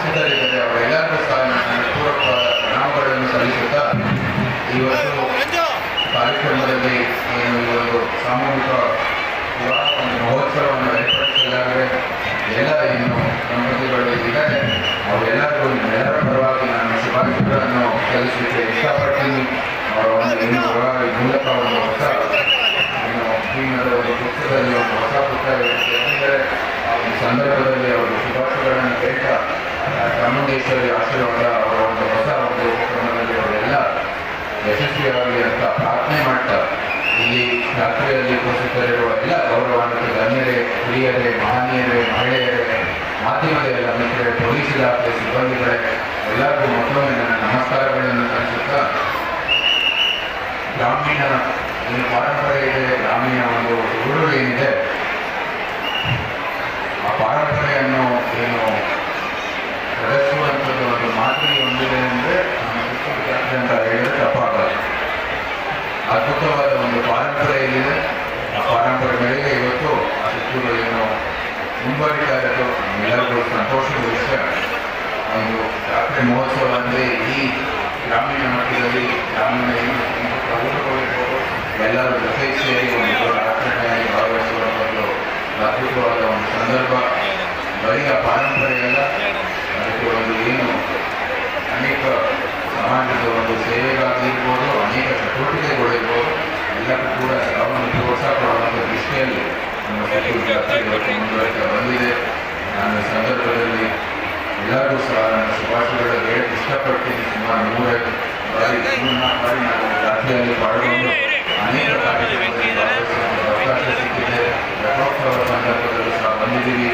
ಉಪಸ್ಥಿತರಿದ್ದಾರೆ ಅವರೆಲ್ಲರಿಗೂ ಸಹ ನನ್ನ ಪೂರ್ವಕವಾದ ಪ್ರಣಾಮಗಳನ್ನು ಸಲ್ಲಿಸುತ್ತಾ ಇವತ್ತು ಕಾರ್ಯಕ್ರಮದಲ್ಲಿ ಏನು ಈ ಒಂದು ಸಾಮೂಹಿಕ ವಿವಾಹ ಒಂದು ಮಹೋತ್ಸವವನ್ನು ಏರ್ಪಡಿಸಲಾಗಿದೆ ಎಲ್ಲ ಏನು ದಂಪತಿಗಳು ಇದ್ದಾರೆ. ಅವರೆಲ್ಲರಿಗೂ ಎಲ್ಲರ ಪರವಾಗಿ ನಾನು ಶುಭಾಶಯಗಳನ್ನು ಸಲ್ಲಿಸಲಿಕ್ಕೆ ಇಷ್ಟಪಡ್ತೀನಿ. ಅವರ ಒಂದು ವಿವಾಹ ಮೂಲಕ ಒಂದು ಹೊಸ ಏನು ಒಂದು ಪುಸ್ತಕದಲ್ಲಿ ಒಂದು ಹೊಸ ಪುಸ್ತಕ ಇರುತ್ತೆ. ಯಾಕೆಂದರೆ ಆ ಒಂದು ಸಂದರ್ಭದಲ್ಲಿ ಅವರು ಶುಭಾಶಯಗಳನ್ನು ಆ ಚಾಮುಂಡೇಶ್ವರಿ ಆಶೀರ್ವಾದ ಅವರ ಒಂದು ಹೊಸ ಒಂದು ಕ್ರಮದಲ್ಲಿ ಅವರೆಲ್ಲ ಯಶಸ್ವಿಯಾಗಲಿ ಅಂತ ಪ್ರಾರ್ಥನೆ ಮಾಡ್ತಾ ಇಲ್ಲಿ ರಾತ್ರಿಯಲ್ಲಿ ಉಪಸ್ಥಿತರಿರುವ ಎಲ್ಲ ಗೌರವಾನ್ವಿತ ಗಣ್ಯರೇ, ಹಿರಿಯರೇ, ಮಹನೀಯರೇ, ಮಹಿಳೆಯರೇ ಮಾಧ್ಯಮದೆಲ್ಲ ಮಿತ್ರರೇ, ಪೊಲೀಸ್ ಇಲಾಖೆ, ಸಿಬ್ಬಂದಿಗಳೇ, ಎಲ್ಲರಿಗೂ ಮತ್ತೊಮ್ಮೆ ನನ್ನ ನಮಸ್ಕಾರಗಳನ್ನು ಸಲ್ಲಿಸುತ್ತಾ, ಗ್ರಾಮೀಣ ಏನು ಪರಂಪರೆ ಇದೆ, ಗ್ರಾಮೀಣ ಒಂದು ಊರು ಏನಿದೆ ಆ ಪರಂಪರೆಯನ್ನು ಏನು ಪ್ರದರ್ಶಿಸುವಂಥದ್ದು ಒಂದು ಮಾದರಿ ಹೊಂದಿದೆ ಅಂದರೆ ನಮ್ಮ ಕಿತ್ತೂರು ಜಾತ್ರೆ ಅಂತ ಹೇಳಿದ್ರೆ ತಪ್ಪಾಗಲ್ಲ ಅದ್ಭುತವಾದ ಒಂದು ಪರಂಪರೆ ಏನಿದೆ ಆ ಪರಂಪರೆ ಬೆಳೆಗೆ ಇವತ್ತು ಆ ಕಿತ್ತೂರು ಏನು ಮುಂದುವರಿತಾ ಇರೋದು ಎಲ್ಲರಿಗೂ ಸಂತೋಷದ ವಿಷಯ. ಒಂದು ಜಾತ್ರೆ ಮಹೋತ್ಸವ ಅಂದರೆ ಈ ಗ್ರಾಮೀಣ ಮಟ್ಟದಲ್ಲಿ ಗ್ರಾಮೀಣ ಎಲ್ಲರೂ ಜೊತೆ ಸೇರಿ ಒಂದು ದೊಡ್ಡ ಆಚರಣೆಯಲ್ಲಿ ಭಾಗವಹಿಸುವ ಒಂದು ಅದ್ಭುತವಾದ ಒಂದು ಸಂದರ್ಭ. ಬರೀ ಆ ಅದಕ್ಕೆ ಬಂದಿದೆ ನಾನು ಸಂದರ್ಭದಲ್ಲಿ ಎಲ್ಲರಿಗೂ ಸಹ ನನ್ನ ಶುಭಾಶಯಗಳು ಹೇಳಕ್ಕೆ ಇಷ್ಟಪಡ್ತೀನಿ ಸುಮಾರು ಮೂರೈದು ಬಾರಿ ಬಾರಿ ನಾನು ಜಾತ್ರೆಯಲ್ಲಿ ಪಾಲ್ಗೊಂಡು ಅನೇಕ ಕಾರ್ಯಕ್ರಮದಲ್ಲಿ ಅವಕಾಶ ಸಿಕ್ಕಿದೆ ರಥೋತ್ಸವ ಸಂದರ್ಭದಲ್ಲೂ ಸಹ ಬಂದಿದ್ದೀವಿ